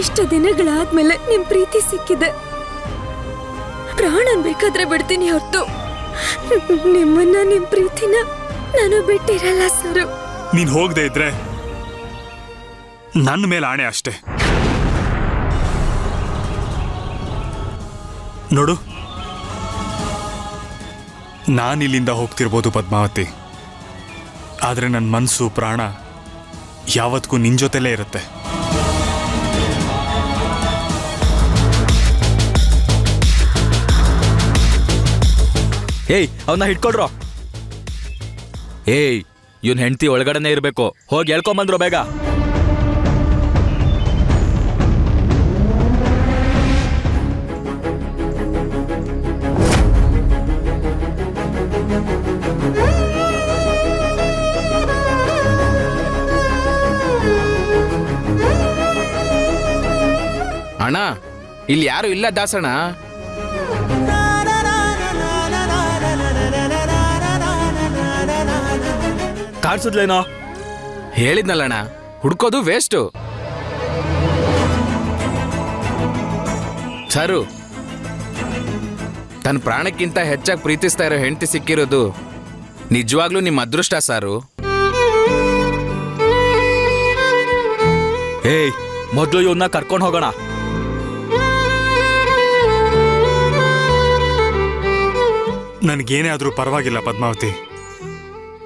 ಇಷ್ಟ ದಿನಗಳಾದ್ಮೇಲೆ ನಿಮ್ ಪ್ರೀತಿ ಸಿಕ್ಕಿದೆ. ಪ್ರಾಣನ್ ಬೇಕಾದ್ರೆ ಬಿಡ್ತೀನಿ ಹೊರತು. ನಿಮ್ಮನ್ನ ನಿಮ್ ಪ್ರೀತಿನ ನಾನು ಬಿಟ್ಟಿರಲ್ಲ ಸರು. ನೀನ್ ಹೋಗದೆ ಇದ್ರೆ ನನ್ನ ಮೇಲೆ ಆಣೆ ಅಷ್ಟೇ. ನೋಡು, ನಾನಿಲ್ಲಿಂದ ಹೋಗ್ತಿರ್ಬೋದು ಪದ್ಮಾವತಿ. ಆದರೆ ನನ್ನ ಮನಸ್ಸು ಪ್ರಾಣ ಯಾವತ್ತಿಗೂ ನಿನ್ನ ಜೊತೆಲೇ ಇರುತ್ತೆ. ಏಯ್ ಅವನ್ನ ಹಿಡ್ಕೊಡ್ರೋ ಏಯ್ ಇವನ್ ಹೆಂಡತಿ ಒಳಗಡೆನೆ ಇರಬೇಕು. ಹೋಗಿ ಹೇಳ್ಕೊಂಬಂದ್ರು ಬೇಗ. ಅಣ್ಣ ಇಲ್ಲಿ ಯಾರು ಇಲ್ಲ ದಾಸಣ್ಣ? ಕಾಣಿಸಿದ್ಲೇನೋ? ಹೇಳಿದ್ನಲ್ಲಣ್ಣ. ಹುಡ್ಕೋದು ವೇಸ್ಟು ಸರು ತನ್ನ ಪ್ರಾಣಕ್ಕಿಂತ ಹೆಚ್ಚಾಗಿ ಪ್ರೀತಿಸ್ತಾ ಇರೋ ಹೆಂಡತಿ ಸಿಕ್ಕಿರೋದು ನಿಜವಾಗ್ಲೂ ನಿಮ್ಮ ಅದೃಷ್ಟ ಸಾರು? ಏಯ್ ಮೊದಲು ಇವನ್ನ ಕರ್ಕೊಂಡು ಹೋಗೋಣ. ನನಗೇನೇ ಆದರೂ ಪರವಾಗಿಲ್ಲ ಪದ್ಮಾವತಿ.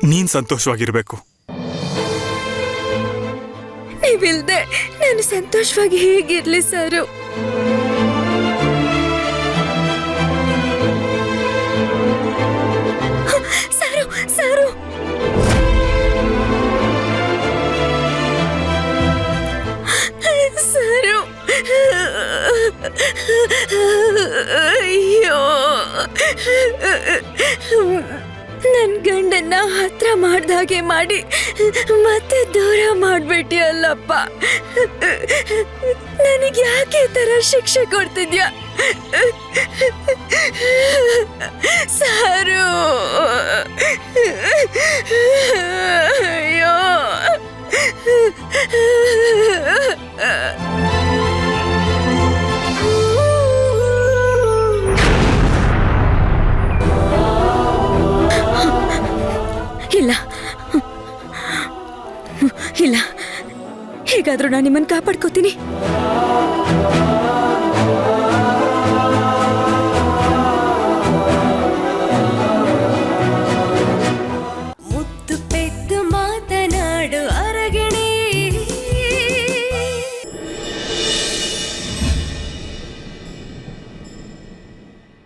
ನೀನ್ ಸಂತೋಷವಾಗಿರ್ಬೇಕು. ನೀವಿಲ್ದೆ ನಾನು ಸಂತೋಷವಾಗಿ ಹೇಗಿರ್ಲಿ ಸಾರು? ಸಾರು ಸಾರು! ಸಾರು! ಅಯ್ಯೋ! ನನ್ ಗಂಡನ್ನ ಹತ್ರ ಮಾಡ್ದಾಗೆ ಮಾಡಿ ಮತ್ತೆ ದೂರ ಮಾಡ್ಬಿಟ್ಟಿಯಲ್ಲಪ್ಪ ನನಗೆ ಯಾಕೆ ತರ ಶಿಕ್ಷೆ ಕೊಡ್ತಿದ್ಯಾ? ಇಲ್ಲ. ಇಲ್ಲ. ಹೇಗಾದ್ರೂ ನಾನು ನಿಮ್ಮನ್ನು ಕಾಪಾಡ್ಕೋತೀನಿ.